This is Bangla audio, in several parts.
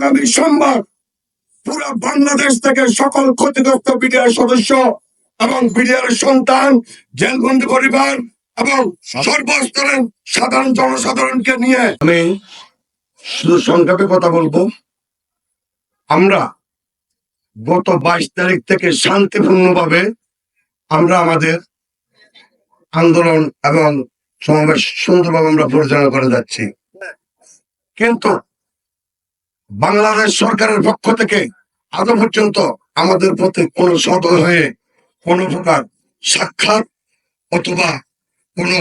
আগামী সোমবার পুরো বাংলাদেশ থেকে সকল ক্ষতিগ্রস্ত বিডিআর সদস্য এবং বিডিআর সন্তান, জেলবন্দি পরিবার এবং সর্বস্তরের সাধারণ জনসাধারণকে নিয়ে আমি শুধু সংক্ষেপে কথা বলব। আমরা গত বাইশ তারিখ থেকে শান্তিপূর্ণভাবে আমরা আমাদের আন্দোলন এবং সমাবেশ সুন্দরভাবে আমরা পরিচালনা করে যাচ্ছি। কিন্তু বাংলাদেশ সরকারের পক্ষ থেকে আজও পর্যন্ত আমাদের প্রতি কোনো সদয় হয়ে কোনো প্রকার সাক্ষাৎ অথবা কোনো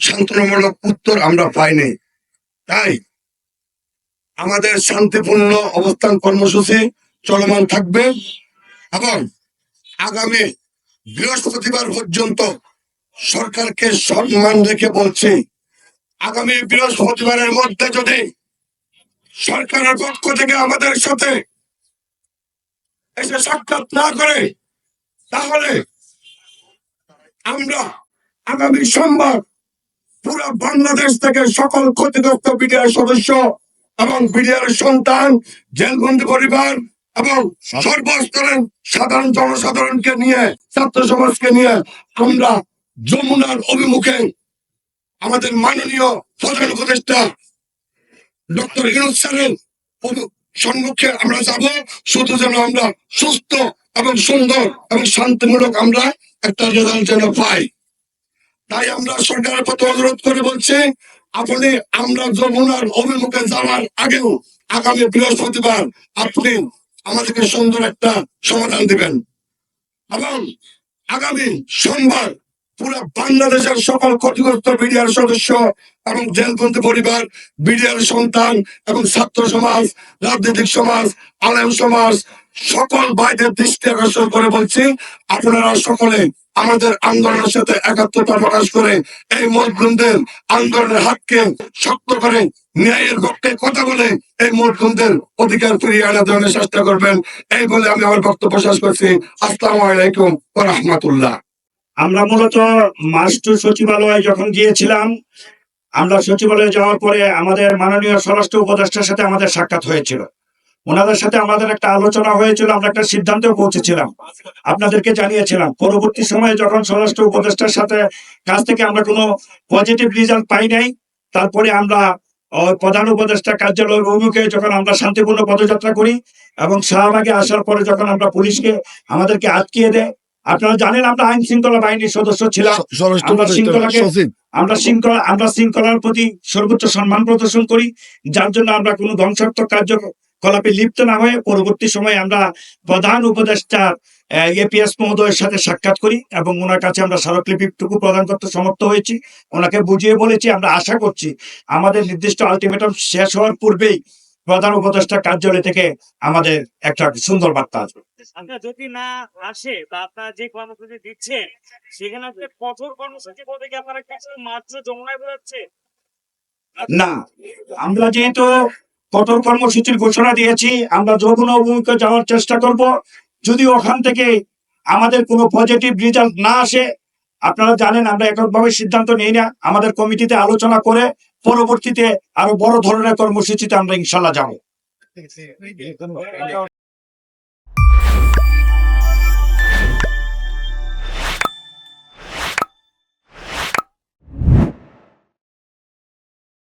সান্ত্বনামূলক উত্তর আমরা পাইনি। তাই আমাদের শান্তিপূর্ণ অবস্থান কর্মসূচি চলমান থাকবে এবং আগামী বৃহস্পতিবার পর্যন্ত সরকারকে সম্মান রেখে বলছি, আগামী বৃহস্পতিবারের মধ্যে যদি সরকারের পক্ষ থেকে আমাদের সাথে এসে সাক্ষাৎ না করে, তাহলে আমরা আগামী সোমবার পুরো বাংলাদেশ থেকে সকল ক্ষতিগ্রস্ত বিডিআর সদস্য এবং বিডিআর সন্তান, জেলবন্দি পরিবার এবং সর্বস্তরের সাধারণ জনসাধারণকে নিয়ে, ছাত্র সমাজকে নিয়ে আমরা যমুনার অভিমুখে আমাদের মাননীয় প্রধান উপদেষ্টা ডক্টর ইনুজ স্যারের সম্মুখে আমরা যাব, শুধু যেন আমরা সুস্থ এবং সুন্দর এবং শান্তিমূলক আমরা একটা রেজাল্ট যেন পাই। তাই আমরা সরকারের প্রতি অনুরোধ করে বলছি, আপনি আমরা যমুনার অভিমুখে যাওয়ার আগেও আগামী বৃহস্পতিবার আপনি আমাদেরকে সুন্দর একটা সমাধান দিবেন। এবং আগামী সোমবার পুরো বাংলাদেশের সকল ক্ষতিগ্রস্ত বিডিআর সদস্য এবং জেলবন্দি পরিবার, বিডিআর সন্তান এবং ছাত্র সমাজ, রাজনৈতিক সমাজ, আলেম সমাজ, সকল ভাইদের দৃষ্টি আকর্ষণ করে বলছি, আপনারা সকলে আমাদের আন্দোলনের সাথে একাত্মতা প্রকাশ করে এই মজলুমদের আন্দোলনের হাতকে শক্ত করে ন্যায়ের পক্ষে কথা বলে এই মজলুমদের অধিকার ফিরিয়ে আনার ধরনের চেষ্টা করবেন। এই বলে আমি আমার বক্তব্য শেষ করছি। আসসালামু আলাইকুম রাহমাতুল্লাহ। আমরা মূলত মাস্টার সচিবালয়ে যখন গিয়েছিলাম, আমরা সচিবালয়ে যাওয়ার পরে আমাদের মাননীয় স্বরাষ্ট্র উপদেষ্টার সাথে আমাদের সাক্ষাৎ হয়েছিল। ওনাদের সাথে আমাদের একটা আলোচনা হয়েছিল, আমরা একটা সিদ্ধান্তেও পৌঁছেছিলাম। আপনাদেরকে জানিয়েছিলাম, পরবর্তী সময়ে যখন স্বরাষ্ট্র উপদেষ্টার সাথে কাছ থেকে আমরা কোনো পজিটিভ রেজাল্ট পাই নাই, তারপরে আমরা প্রধান উপদেষ্টা কার্যালয়ের অভিমুখে যখন আমরা শান্তিপূর্ণ পদযাত্রা করি এবং শাহবাগে আসার পরে যখন আমরা পুলিশকে আমাদেরকে আটকিয়ে দেয় আপনারা জানেন আমরা আইন শৃঙ্খলা বাহিনীর সদস্য ছিলাম। আমরা শৃঙ্খলাকে আমরা শৃঙ্খলা আমরা শৃঙ্খলার প্রতি সর্বোচ্চ সম্মান প্রদর্শন করি যার জন্য আমরা কোনো ধ্বংসাত্মক কার্যকলাপে লিপ্ত না হয়ে পরবর্তী সময়ে আমরা প্রধান উপদেষ্টা এপিএস মহোদয়ের সাথে সাক্ষাৎ করি এবং ওনার কাছে আমরা স্মারকলিপিটুকু প্রদান করতে সমর্থ হয়েছি। ওনাকে বুঝিয়ে বলেছি আমরা আশা করছি আমাদের নির্দিষ্ট আলটিমেটাম শেষ হওয়ার পূর্বেই প্রধান উপদেষ্টা কার্যালয় থেকে আমাদের একটা সুন্দর বার্তা আসবে। আপনার যদি না আসে বা আপনার যে কর্মসূচি দিচ্ছেন সেখানে আপনি কঠোর কর্মসূচি বলতে কি আপনারা কিছু মাত্র যমুনায় বোঝাচ্ছে? না আমরা যেহেতু কঠোর কর্মসূচির ঘোষণা দিয়েছি আমরা যৌবন অভিমুখে যাওয়ার চেষ্টা করব। যদি ওখান থেকে আমাদের কোনো পজিটিভ রেজাল্ট না আসে আপনারা জানেন আমরা এককভাবে সিদ্ধান্ত নিই না আমাদের কমিটিতে আলোচনা করে পরবর্তীতে আরও বড় ধরনের কর্মসূচিতে আমরা ইনশাল্লাহ যাব।